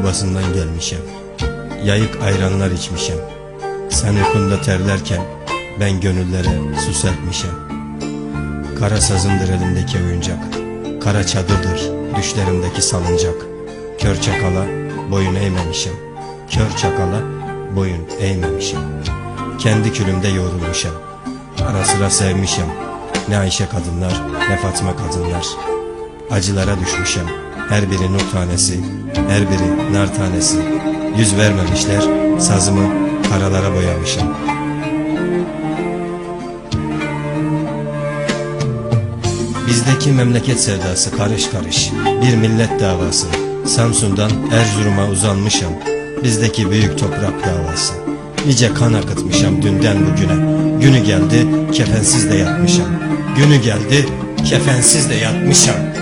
obasından gelmişim. Yayık ayranlar içmişim. Sen uykunda terlerken ben gönüllere su serpmişim. Kara sazındır elimdeki oyuncak. Kara çadırdır düşlerimdeki salıncak. Kör çakala boyun eğmemişim. Kör çakala boyun eğmemişim. Kendi külümde yoğrulmuşum. Ara sıra sevmişim. Ne Ayşe kadınlar ne Fatma kadınlar. Acılara düşmüşüm. Her biri nur tanesi, her biri nar tanesi. Yüz vermemişler, sazımı karalara boyamışım. Bizdeki memleket sevdası karış karış, bir millet davası. Samsun'dan Erzurum'a uzanmışım, bizdeki büyük toprak davası. Nice kan akıtmışam dünden bugüne, günü geldi kefensiz de yatmışam. Günü geldi kefensiz de yatmışam.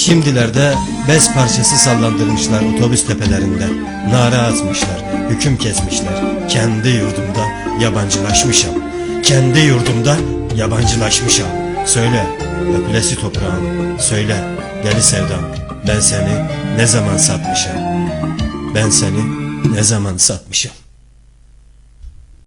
Şimdilerde bez parçası sallandırmışlar otobüs tepelerinde. Nara atmışlar, hüküm kesmişler. Kendi yurdumda yabancılaşmışam. Kendi yurdumda yabancılaşmışam. Söyle, öpülesi toprağım. Söyle, deli sevdam. Ben seni ne zaman satmışam? Ben seni ne zaman satmışam?